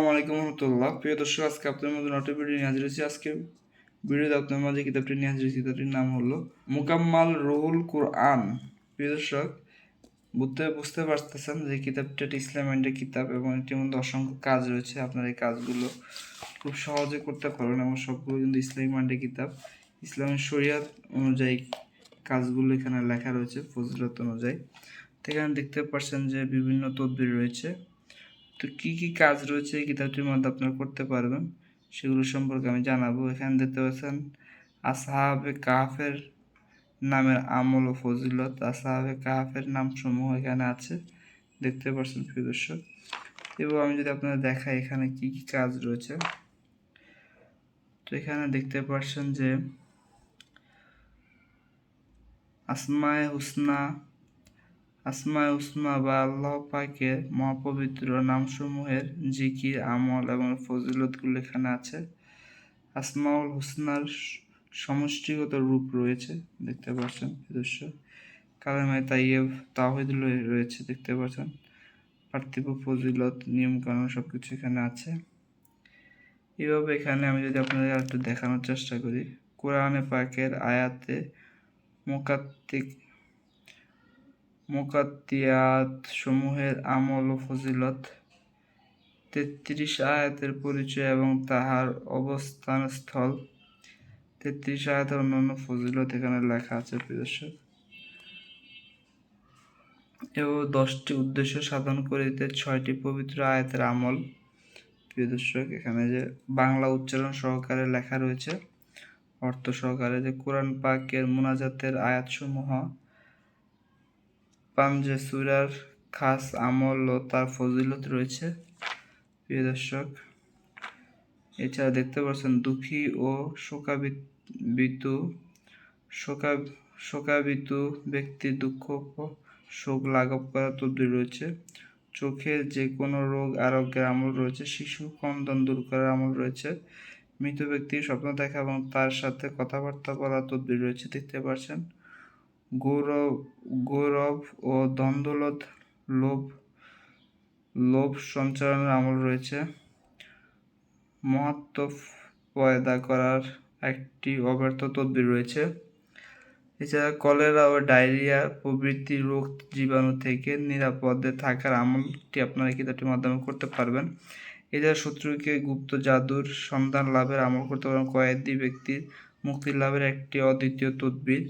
আসসালামু আলাইকুম রহমতুল্লাহ। প্রিয় দর্শক, আজকে আপনার মধ্যে নটি ভিডিও নিয়ে হাজির হয়েছি। আজকে ভিডিওতে আপনার মাঝে কিতাবটি নিয়ে হাজির হয়েছি। কিতাবটির নাম হলো মুকাম্মাল রুহুল কোরআন। প্রিয় দর্শক, বুঝতে বুঝতে পারতেছেন যে কিতাবটি একটি ইসলামের কিতাব এবং এটির মধ্যে অসংখ্য কাজ রয়েছে। আপনার এই কাজগুলো খুব সহজে করতে পারবেন এবং সবগুলো কিন্তু ইসলামী মান্ডে কিতাব। ইসলামের শরিয়াত অনুযায়ী কাজগুলো এখানে লেখা রয়েছে, ফজিলত অনুযায়ী। তো এখানে দেখতে পাচ্ছেন যে বিভিন্ন তদবির রয়েছে। তো কি কি কাজ রয়েছে এই কিতাবটির মধ্যে আপনারা করতে পারবেন? সেগুলো সম্পর্কে আমি জানাব। এখানে দেখতে পাচ্ছেন, আসহাবে কাহাফের নামের আমল ও ফজিলত, আসহাবে কাহাফের নামসমূহ এখানে আছে। দেখতে পাচ্ছেন, প্রিয় দর্শক। এবং আমি যদি আপনারা দেখাই এখানে কি কি কাজ রয়েছে। তো এখানে দেখতে পাচ্ছেন যে, আসমায়ে হুসনা আসমায়ে উসমা বা আল্লাহ পাকের মহাপবিত্র নামসমূহের জিকির, আমল এবং ফজিলতগুলো এখানে আছে। আসমাউল হুসনার সমষ্টিগত রূপ রয়েছে, দেখতে পাচ্ছেন দর্শক। কালামায় তাইয়েব তাহিদ রয়েছে, দেখতে পাচ্ছেন। পার্থিব ফজিলত নিয়ম কানুন সব কিছু এখানে আছে। এভাবে এখানে আমি যদি আপনাদের একটু দেখানোর চেষ্টা করি, কোরআনে পাকের আয়াতে মোকাত্তিক মোকাত্তিয়াত সমূহের আমল ও ফজিলত, তেত্রিশ আয়াতের পরিচয় এবং তাহার অবস্থান স্থল তেত্রিশ আয়াতের অন্যান্য ফজিলত এখানে লেখা আছে দর্শক। এবং দশটি উদ্দেশ্য সাধন করিতে ছয়টি পবিত্র আয়াতের আমল, প্রিয় দর্শক, এখানে যে বাংলা উচ্চারণ সহকারে লেখা রয়েছে, অর্থ সহকারে যে কোরআন পাকের মুনাজাতের আয়াতসমূহ পাঞ্জে সুরার খাস আমল ও তার ফজিলত রয়েছে, প্রিয় দর্শক, এছাড়া দেখতে পাচ্ছেন দুঃখী ও শোকাবিতু শোকা শোকাবিতু ব্যক্তির দুঃখ শোক লাঘব করার তদ্বির রয়েছে। চোখের যে কোনো রোগ আরোগ্যের আমল রয়েছে, শিশু কন্দন দূর করার আমল রয়েছে। মৃত ব্যক্তির স্বপ্ন দেখা এবং তার সাথে কথাবার্তা বলার তদ্বির রয়েছে, দেখতে পাচ্ছেন। গৌরব গৌরব ও দ্বন্দ্বলত লোভ লোভ সঞ্চালনের আমল রয়েছে। মহাত্ম পয়দা করার একটি অব্যর্থ তদ্বির রয়েছে। এছাড়া কলেরা ও ডায়রিয়া প্রভৃতি রোগ জীবাণু থেকে নিরাপদে থাকার আমলটি আপনারা কিতাবটির মাধ্যমে করতে পারবেন। এছাড়া শত্রুকে গুপ্ত জাদুর সন্ধান লাভের আমল করতে পারবেন কয়েদি ব্যক্তির মুক্তি লাভের একটি অদ্বিতীয় তদ্বির।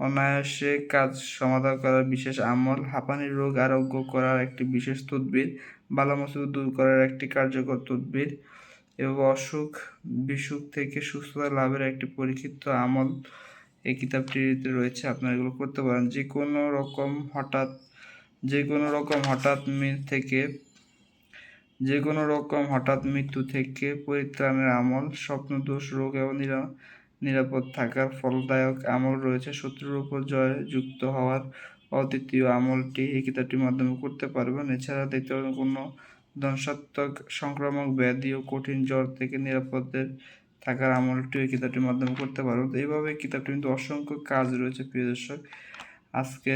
অনায়াসে কাজ সমাধান করার বিশেষ আমল হাঁপানির রোগ আরোগ্য করার একটি বিশেষ তদ্বির বালামসুখ দূর করার একটি কার্যকর তদ্বির এবং অসুখ, বিসুখ থেকে সুস্থতা লাভের একটি পরীক্ষিত আমল এই কিতাবটিতে রয়েছে। আপনারা এগুলো করতে পারেন। যে কোনো রকম হঠাৎ যে কোনো রকম হঠাৎ থেকে যে কোনো রকম হঠাৎ মৃত্যু থেকে পরিত্রাণের আমল, স্বপ্নদোষ, রোগ এবং নিরাপদ থাকার ফলদায়ক আমল রয়েছে। শত্রুর উপর জয় যুক্ত হওয়ার অদ্বিতীয় আমলটি এই কিতাবটির মাধ্যমে করতে পারবেন। এছাড়া দেখতে পাবেন, কোনো ধ্বংসাত্মক সংক্রামক, ব্যাধি ও কঠিন জ্বর থেকে নিরাপদের থাকার আমলটি এই কিতাবটির মাধ্যমে করতে পারব তো এইভাবে কিতাবটি কিন্তু অসংখ্য কাজ রয়েছে, প্রিয় দর্শক। আজকে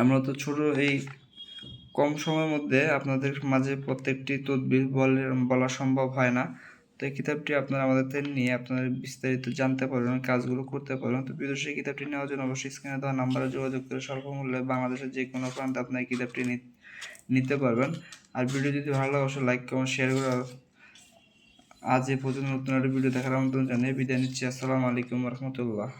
আমরা তো ছোট, এই কম সময়ের মধ্যে আপনাদের মাঝে প্রত্যেকটি তদবির বলে, বলা সম্ভব হয় না। তো এই কিতাবটি আপনারা আমাদের থেকে নিয়ে আপনারা বিস্তারিত জানতে পারবেন, কাজগুলো করতে পারবেন। তো প্রিয় সেই কিতাবটি নেওয়ার জন্য অবশ্যই স্ক্রিনে দেওয়া নাম্বারে যোগাযোগ করে স্বল্প মূল্যে বাংলাদেশের যে কোনো প্রান্তে আপনার এই কিতাবটি নিতে পারবেন। আর ভিডিও যদি ভালো লাগে, অবশ্যই লাইক কমেন্ট শেয়ার করে আজ এ পর্যন্ত নতুন একটা ভিডিও দেখার আমন্ত্রণ জানিয়ে বিদায় নিচ্ছি। আসসালামু আলাইকুম রহমতুল্লাহ।